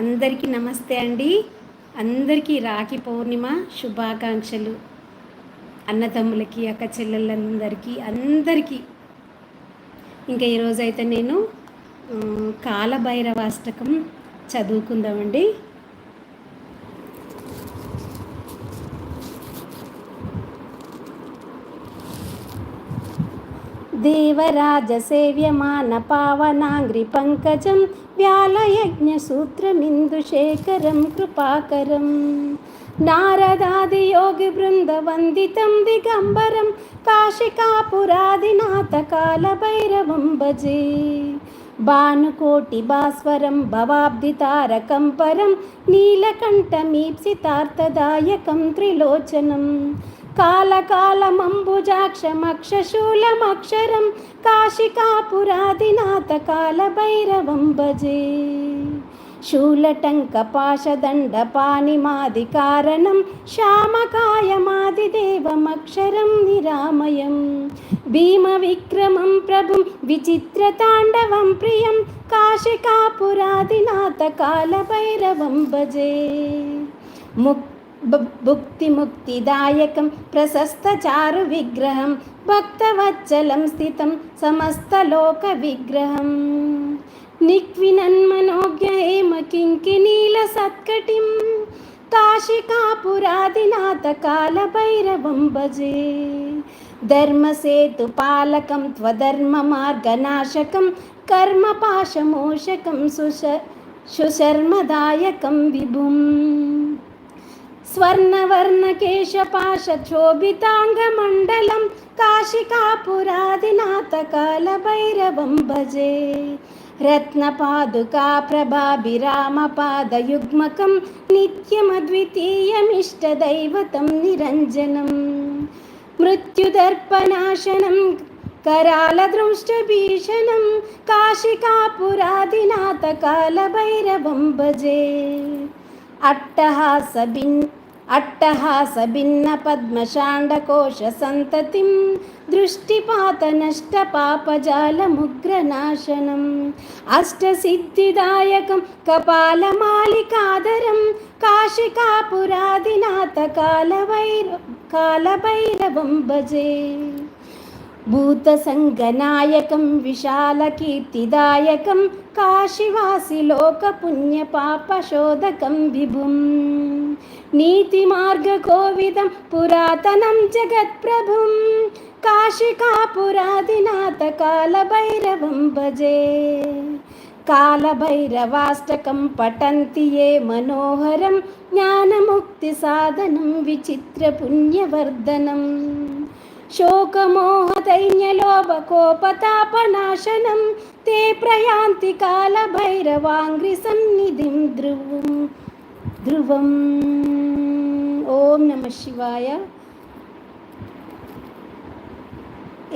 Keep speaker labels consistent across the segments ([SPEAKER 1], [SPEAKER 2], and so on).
[SPEAKER 1] అందరికీ నమస్తే అండి. అందరికీ రాఖీ పౌర్ణిమ శుభాకాంక్షలు. అన్నతమ్ములకి అక్క చెల్లెళ్ళందరికీ అందరికీ. ఇంకా ఈరోజైతే నేను కాలభైరవాష్టకం చదువుకుందామండి. దేవరాజసేవ్యమాన పావనాంగ్రి పంకజం వ్యాలయజ్ఞసూత్రమిందుశేఖరం కృపాకరం. నారదాది యోగి బృంద వందితం దిగంబరం కాశికాపురాదినాథ కాలభైరవం భజే. భానుకోటి భాస్వరం భవాబ్ది తారకం పరం నీలకంఠమీప్సితార్థదాయకం త్రిలోచనం. కాలకాలమంబుజాక్షమక్షశూలమక్షరం కాశికాపురాదినాథ కాలభైరవం భజే శూలటంకపాశదండపాణిమాది కారణం శ్యామకాయమాదిదేవమక్షరం నిరామయం. భీమవిక్రమం ప్రభుం విచిత్రతాండవం ప్రియం కాశికాపురాదినాథ కాలభైరవం భజే ముక్ భుక్తిముక్తిదాయకం ప్రశస్తచారు విగ్రహం భక్తవత్సలం స్థితం సమస్తలోక విగ్రహం. నిక్వినన్మనోజ్ఞ హేమ కింకినీల సత్కటిం కాశికాపురాదినాథ కాలభైరవం భజే. ధర్మసేతు పాలకం త్వధర్మ మార్గనాశకం కర్మపాశమోషకం సుశ स्वर्णवर्णकेशपाशोभिताङ्गमण्डलं काशिकापुरादिनाथकालभैरवं भजे रत्नपादुकाप्रभाभिरामपादयुग्मकं नित्यमद्वितीयमिष्टदैवतं निरञ्जनं मृत्युदर्पनाशनं करालदृष्टभीषणं काशिकापुरादिनाथकालभैरवं भजे अट्टहासबिन् अट्टहासभिन्नपद्मषाण्डकोशसन्ततिं दृष्टिपातनष्टपापजालमुग्रनाशनम् अष्टसिद्धिदायकं कपालमालिकाधरं काशिकापुरादिनाथकालभैर कालभैरवं भजे भूतसङ्गनायकं विशालकीर्तिदायकं काशिवासिलोकपुण्यपापशोधकं विभुं नीतिमार्गकोविदं पुरातनं जगत्प्रभुं काशिकापुरादिनाथकालभैरवं भजे कालभैरवाष्टकं पठन्ति ये मनोहरं ज्ञानमुक्तिसाधनं विचित्रपुण्यवर्धनम् शोकमोहदैन्यलोभकोपतापनाशनं ते प्रयान्ति कालभैरवाङ्घ्रिसन्निधिं ध्रुवं ध्रुवम् ఓం నమ శివాయ.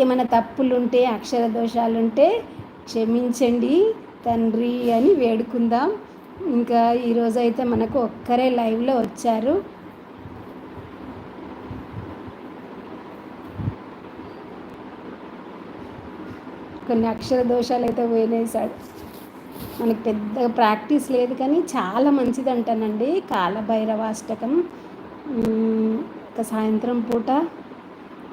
[SPEAKER 1] ఏమైనా తప్పులుంటే అక్షర దోషాలుంటే క్షమించండి తండ్రి అని వేడుకుందాం. ఇంకా ఈరోజు అయితే మనకు ఒక్కరే లైవ్లో వచ్చారు. కొన్ని అక్షర దోషాలు అయితే పోయినేసాడు మనకి పెద్ద ప్రాక్టీస్ లేదు కానీ చాలా మంచిది అంటానండి కాలభైరవాష్టకం. ఇంకా ఒక సాయంత్రం పూట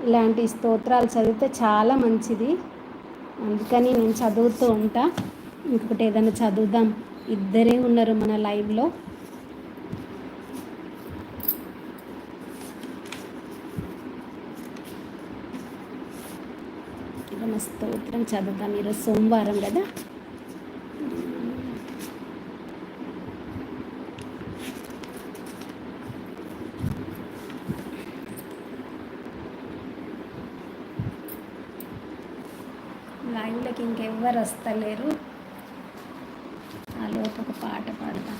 [SPEAKER 1] ఇలాంటి స్తోత్రాలు చదివితే చాలా మంచిది. అందుకని నేను చదువుతూ ఉంటా. ఇంకొకటి ఏదైనా చదువుదాం. ఇద్దరే ఉన్నారు మన లైవ్లో. ఏదైనా స్తోత్రం చదువుదాం. ఈరోజు సోమవారం కదా? లైవ్లోకి ఇంకెవ్వరు వస్తలేరు. ఆ లోపు ఒక పాట పాడదాం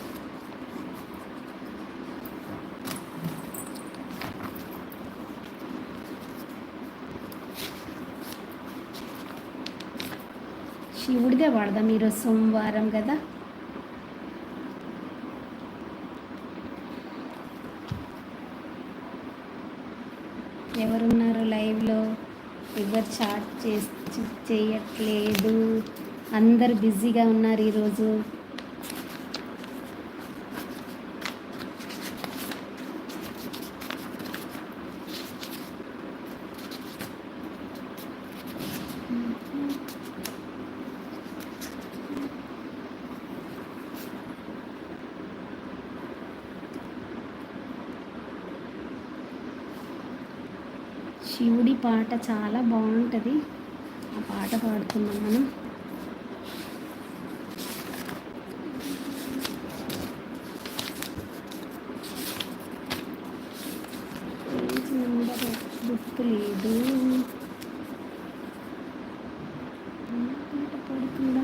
[SPEAKER 1] శివుడిదే పాడదాం ఈరోజు సోమవారం కదా. ఎవరున్నారు లైవ్లో? ఎవరు చాట్ చేసి చేయట్లేదు. అందరు బిజీగా ఉన్నారు ఈరోజు. శివుడి పాట చాలా బాగుంటుంది. ఆ పాట పాడుతున్నాం మనం. గుర్తు లేదు. పాట పాడుతుందా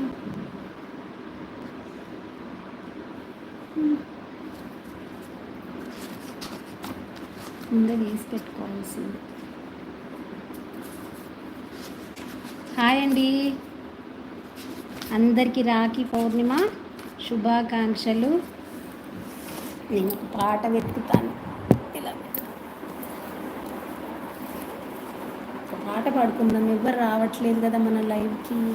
[SPEAKER 1] ముందే వేసి పెట్టుకోవాల్సింది. హాయ్ అండి. అందరికీ రాఖీ పౌర్ణిమ శుభాకాంక్షలు. నేను ఒక పాట వెతుకుతాను. ఇలా. ఒక పాట పాడుకుందాం. ఎవరు రావట్లేదు కదా మన లైవ్కి.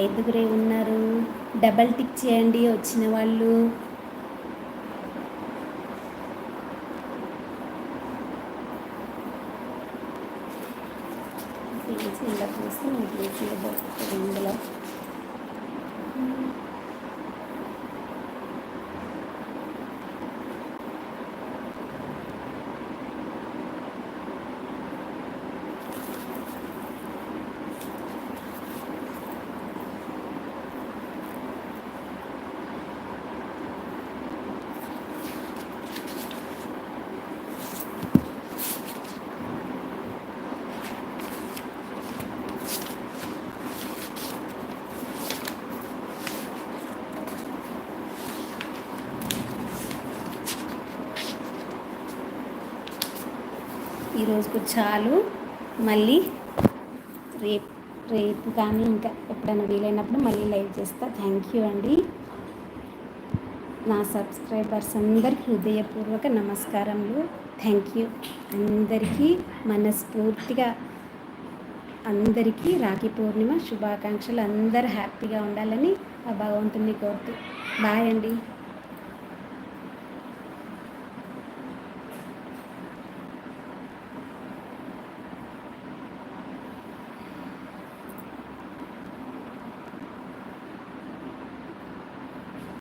[SPEAKER 1] ఐదుగురే ఉన్నారు. డబల్ టిక్ చేయండి వచ్చిన వాళ్ళు. వేసి ఇలా చూస్తే మీకు ఈజీగా దొరుకుతుంది ఇందులో ఈరోజుకు చాలు. మళ్ళీ రేపు రేపు కానీ ఇంకా ఎప్పుడైనా వీలైనప్పుడు మళ్ళీ లైవ్ చేస్తా. థ్యాంక్ యూ అండి. నా సబ్స్క్రైబర్స్ అందరికీ హృదయపూర్వక నమస్కారములు. Thank you. అందరికీ మనస్ఫూర్తిగా అందరికీ రాఖీ పూర్ణిమ శుభాకాంక్షలు. అందరూ హ్యాపీగా ఉండాలని ఆ భగవంతుని కోరుతూ. బాయ్ అండి.